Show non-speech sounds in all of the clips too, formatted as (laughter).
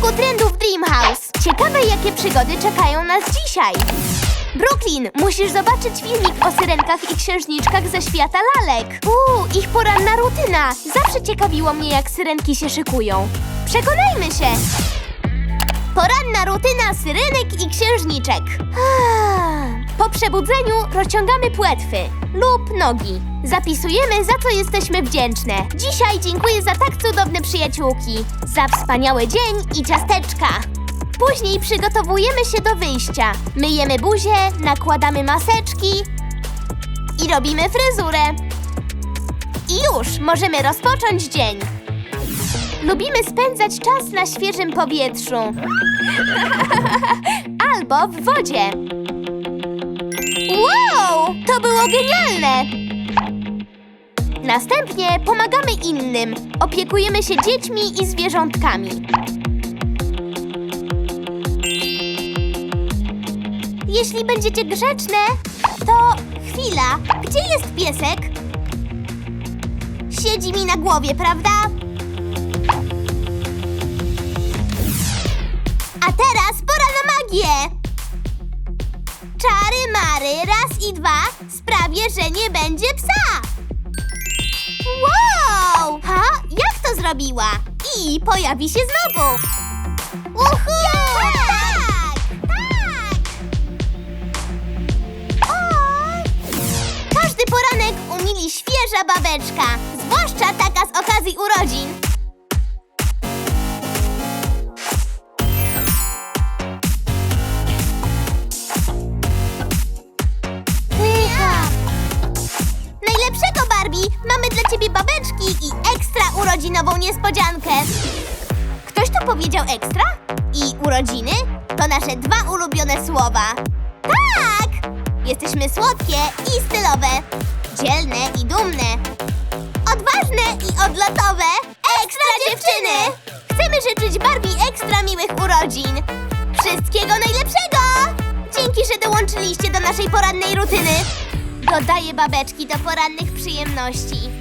poranku trendów Dream House. Ciekawe, jakie przygody czekają nas dzisiaj. Brooklyn, musisz zobaczyć filmik o syrenkach i księżniczkach ze świata lalek. Uuu, ich poranna rutyna. Zawsze ciekawiło mnie, jak syrenki się szykują. Przekonajmy się. Poranna rutyna syrenek i księżniczek. Ah, Po przebudzeniu rozciągamy płetwy lub nogi. Zapisujemy, za co jesteśmy wdzięczne. Dzisiaj dziękuję za tak cudowne przyjaciółki, za wspaniały dzień i ciasteczka. Później przygotowujemy się do wyjścia. Myjemy buzię, nakładamy maseczki i robimy fryzurę. I już możemy rozpocząć dzień. Lubimy spędzać czas na świeżym powietrzu. (laughs) Albo w wodzie. Wow! To było genialne! Następnie pomagamy innym. Opiekujemy się dziećmi i zwierzątkami. Jeśli będziecie grzeczne, to chwila. Gdzie jest piesek? Siedzi mi na głowie, prawda? Czary raz i dwa sprawię, że nie będzie psa! Wow! Ha? Jak to zrobiła? I pojawi się znowu! Uhu! Tak! Tak! Każdy poranek umili świeża babeczka, zwłaszcza taka z okazji urodzin. Babeczki i ekstra urodzinową niespodziankę. Ktoś tu powiedział ekstra? I urodziny? To nasze dwa ulubione słowa. Tak! Jesteśmy słodkie i stylowe. Dzielne i dumne. Odważne i odlotowe. Ekstra dziewczyny! Chcemy życzyć Barbie ekstra miłych urodzin. Wszystkiego najlepszego! Dzięki, że dołączyliście do naszej porannej rutyny. Dodaję babeczki do porannych przyjemności.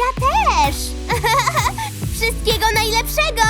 Ja też! (laughs) Wszystkiego najlepszego!